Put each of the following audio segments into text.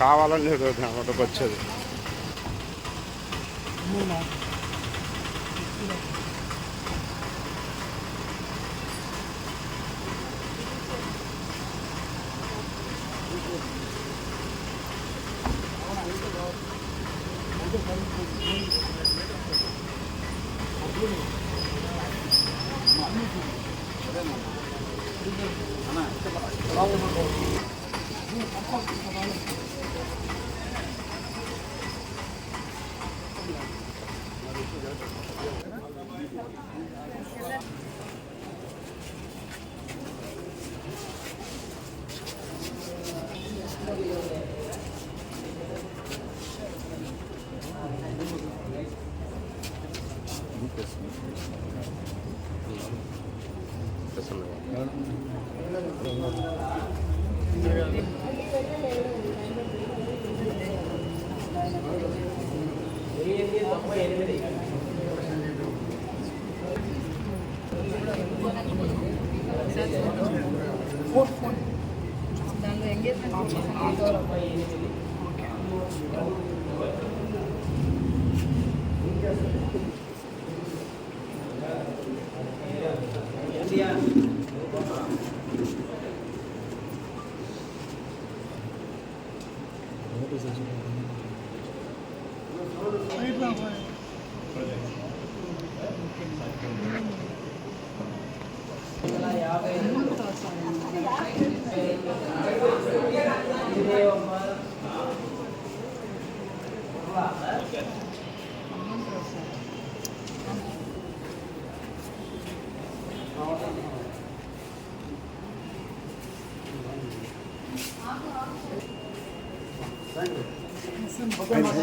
కావాలని లేదు అన్నమాట వచ్చేది.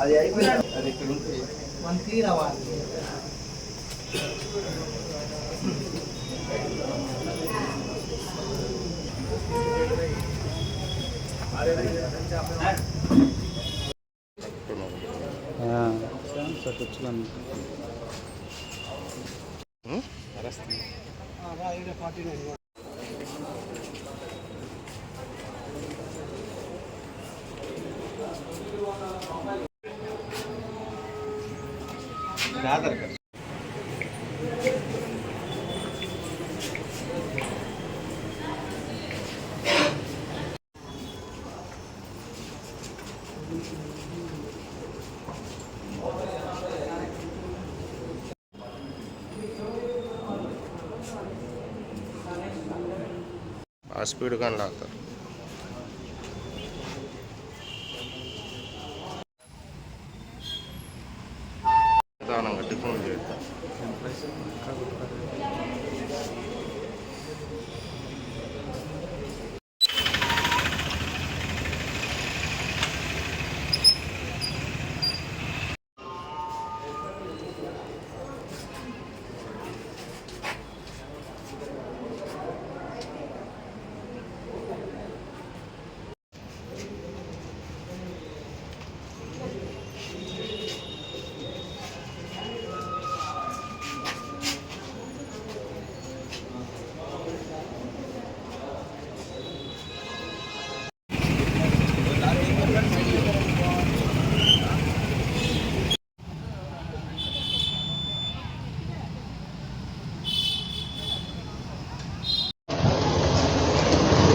అది అయిపోయింది అది ఇక్కడ ఉంటుంది వన్ త్రీ ආස්පීඩ් ගන්න අතර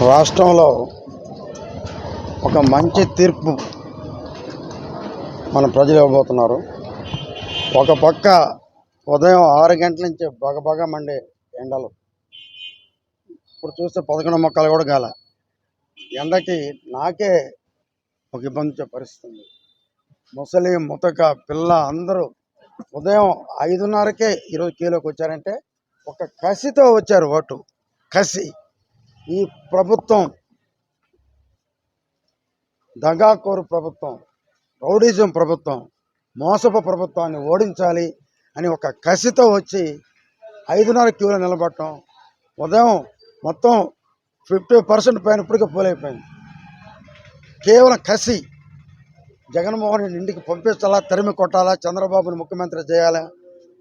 రాష్ట్రంలో ఒక మంచి తీర్పు మన ప్రజలు ఇవ్వబోతున్నారు. ఒక పక్క ఉదయం ఆరు గంటల నుంచి బగబగ మండే ఎండలు. ఇప్పుడు చూస్తే పదకొండు మొక్కలు కూడా గాల. ఎండకి నాకే ఒక ఇబ్బంది పరిస్థితుంది పరిస్థితి ముసలి ముతక పిల్ల అందరూ ఉదయం ఐదున్నరకే ఈరోజు కీలోకి వచ్చారంటే ఒక కసితో వచ్చారు ఓటు. కసి. ఈ ప్రభుత్వం దగాకోరు ప్రభుత్వం రౌడీజం ప్రభుత్వం మోసపు ప్రభుత్వాన్ని ఓడించాలి అని ఒక కసితో వచ్చి ఐదున్నర క్యూలో నిలబడటం ఉదయం మొత్తం ఫిఫ్టీ పర్సెంట్ పైన ఇప్పటికే పోలైపోయింది. కేవలం కసి జగన్మోహన్ రెడ్డి ఇంటికి పంపించాలా తరిమి కొట్టాలా చంద్రబాబుని ముఖ్యమంత్రి చేయాలా?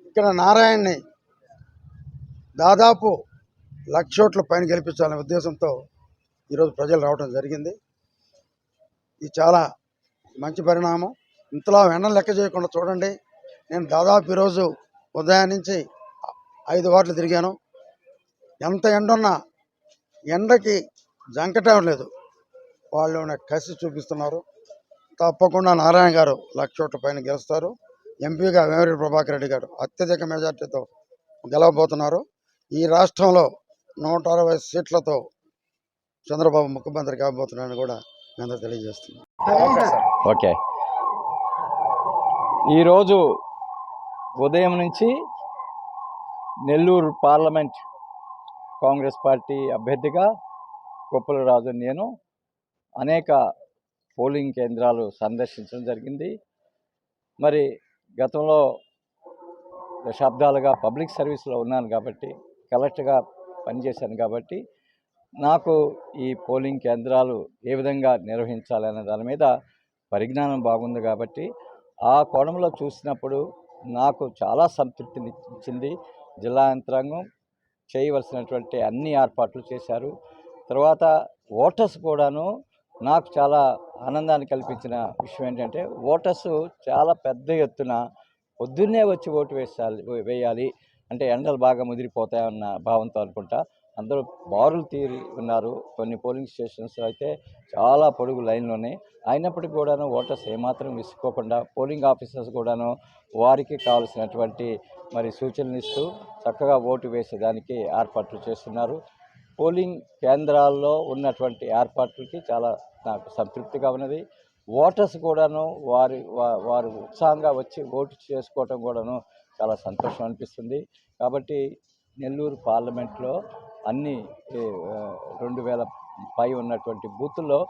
ఇక్కడ నారాయణని దాదాపు లక్ష ఓట్ల పైన గెలిపించాలనే ఉద్దేశంతో ఈరోజు ప్రజలు రావడం జరిగింది. ఇది చాలా మంచి పరిణామం. ఇంతలా వెన్న లెక్క చేయకుండా చూడండి. నేను దాదాపు ఈరోజు ఉదయం నుంచి ఐదు వాట్లు తిరిగాను. ఎంత ఎండ ఉన్నా ఎండకి జంకటం లేదు. వాళ్ళు కసి చూపిస్తున్నారు. తప్పకుండా నారాయణ గారు లక్ష ఓట్ల పైన గెలుస్తారు. ఎంపీగా వేమిరెడ్డి ప్రభాకర్ రెడ్డి గారు అత్యధిక మెజార్టీతో గెలవబోతున్నారు. ఈ రాష్ట్రంలో నూట అరవై సీట్లతో చంద్రబాబు ముఖ్యమంత్రి కాబోతున్నారని కూడా మీ అందరూ తెలియజేస్తున్నాను. ఓకే. ఈరోజు ఉదయం నుంచి నెల్లూరు పార్లమెంట్ కాంగ్రెస్ పార్టీ అభ్యర్థిగా కొప్పుల రాజు నేను అనేక పోలింగ్ కేంద్రాలు సందర్శించడం జరిగింది. మరి గతంలో దశాబ్దాలుగా పబ్లిక్ సర్వీస్లో ఉన్నాను కాబట్టి కలెక్టర్గా పనిచేశాను కాబట్టి నాకు ఈ పోలింగ్ కేంద్రాలు ఏ విధంగా నిర్వహించాలనే దాని మీద పరిజ్ఞానం బాగుంది కాబట్టి ఆ కోణంలో చూసినప్పుడు నాకు చాలా సంతృప్తిని ఇచ్చింది జిల్లా యంత్రాంగం చేయవలసినటువంటి అన్ని ఏర్పాట్లు చేశారు. తర్వాత ఓటర్స్ కూడాను నాకు చాలా ఆనందాన్ని కల్పించిన విషయం ఏంటంటే ఓటర్స్ చాలా పెద్ద ఎత్తున పొద్దున్నే వచ్చి ఓటు వేసాలి వేయాలి. అంటే ఎండలు బాగా ముదిరిపోతాయన్న భావంతో అనుకుంటా. అందరూ బారులు తీరి ఉన్నారు. కొన్ని పోలింగ్ స్టేషన్స్ అయితే చాలా పొడుగు లైన్లు ఉన్నాయి. అయినప్పటికీ కూడాను ఓటర్స్ ఏమాత్రం విసుకోకుండా పోలింగ్ ఆఫీసర్స్ కూడాను వారికి కావలసినటువంటి మరి సూచనలు ఇస్తూ చక్కగా ఓటు వేసేదానికి ఏర్పాట్లు చేస్తున్నారు. పోలింగ్ కేంద్రాల్లో ఉన్నటువంటి ఏర్పాట్లకి చాలా నాకు సంతృప్తిగా ఉన్నది. ఓటర్స్ కూడాను వారి వారు ఉత్సాహంగా వచ్చి ఓటు చేసుకోవటం కూడాను చాలా సంతోషం అనిపిస్తుంది. కాబట్టి నెల్లూరు పార్లమెంట్లో అన్ని రెండు వేల పై ఉన్నటువంటి బూతుల్లో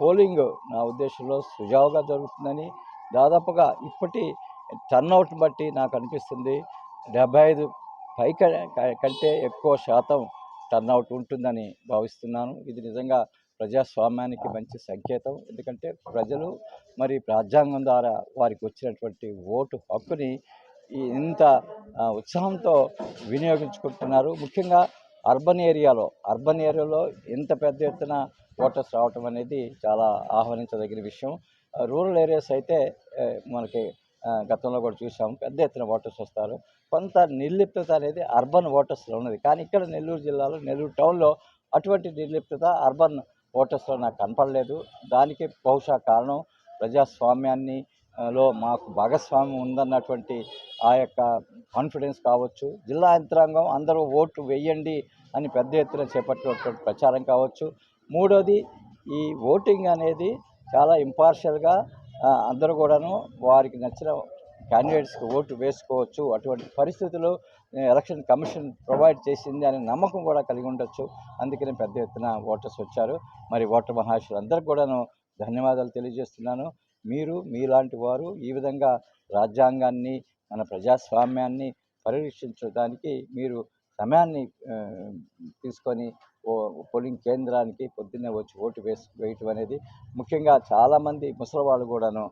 పోలింగ్ నా ఉద్దేశంలో సుజావుగా జరుగుతుందని దాదాపుగా ఇప్పటి టర్నౌట్ బట్టి నాకు అనిపిస్తుంది. డెబ్బై ఐదు పై క- కంటే ఎక్కువ శాతం టర్నౌట్ ఉంటుందని భావిస్తున్నాను. ఇది నిజంగా ప్రజాస్వామ్యానికి మంచి సంకేతం. ఎందుకంటే ప్రజలు మరి రాజ్యాంగం ద్వారా వారికి వచ్చినటువంటి ఓటు హక్కుని ఇంత ఉత్సాహంతో వినియోగించుకుంటున్నారు. ముఖ్యంగా అర్బన్ ఏరియాలో అర్బన్ ఏరియాలో ఇంత పెద్ద ఎత్తున ఓటర్స్ రావటం అనేది చాలా ఆహ్వానించదగిన విషయం. రూరల్ ఏరియాస్ అయితే మనకి గతంలో కూడా చూసాము పెద్ద ఎత్తున ఓటర్స్ వస్తారు. కొంత నిర్లిప్తత అనేది అర్బన్ ఓటర్స్లో ఉన్నది. కానీ ఇక్కడ నెల్లూరు జిల్లాలో నెల్లూరు టౌన్లో అటువంటి నిర్లిప్తత అర్బన్ ఓటర్స్లో నాకు కనపడలేదు. దానికి బహుశా కారణం ప్రజాస్వామ్యాన్ని లో మాకు భాగస్వామ్యం ఉందన్నటువంటి ఆ యొక్క కాన్ఫిడెన్స్ కావచ్చు. జిల్లా యంత్రాంగం అందరూ ఓటు వేయండి అని పెద్ద ఎత్తున చేపట్టినటువంటి ప్రచారం కావచ్చు. మూడోది ఈ ఓటింగ్ అనేది చాలా ఇంపార్షియల్గా అందరూ కూడాను వారికి నచ్చిన క్యాండిడేట్స్కి ఓటు వేసుకోవచ్చు. అటువంటి పరిస్థితులు ఎలక్షన్ కమిషన్ ప్రొవైడ్ చేసింది అనే నమ్మకం కూడా కలిగి ఉండొచ్చు. అందుకని పెద్ద ఎత్తున ఓటర్స్ వచ్చారు. మరి ఓటర్ మహాశులు అందరికి కూడాను ధన్యవాదాలు తెలియజేస్తున్నాను. మీరు మీలాంటి వారు ఈ విధంగా రాజ్యాంగాన్ని మన ప్రజాస్వామ్యాన్ని పరిరక్షించడానికి మీరు సమయాన్ని తీసుకొని ఓ పోలింగ్ కేంద్రానికి పొద్దున్నే వచ్చి ఓటు వేసి వేయటం అనేది ముఖ్యంగా చాలామంది ముసలి వాళ్ళు కూడాను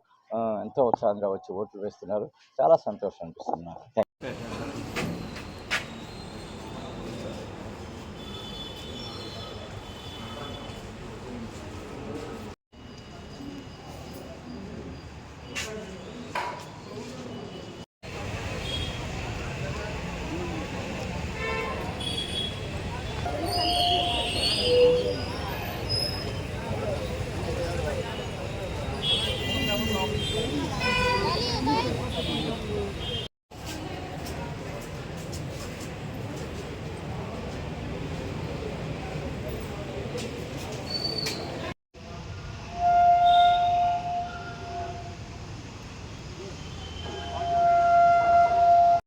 ఎంతో ఉత్సాహంగా వచ్చి ఓట్లు వేస్తున్నారు. చాలా సంతోషం అనిపిస్తున్నారు థ్యాంక్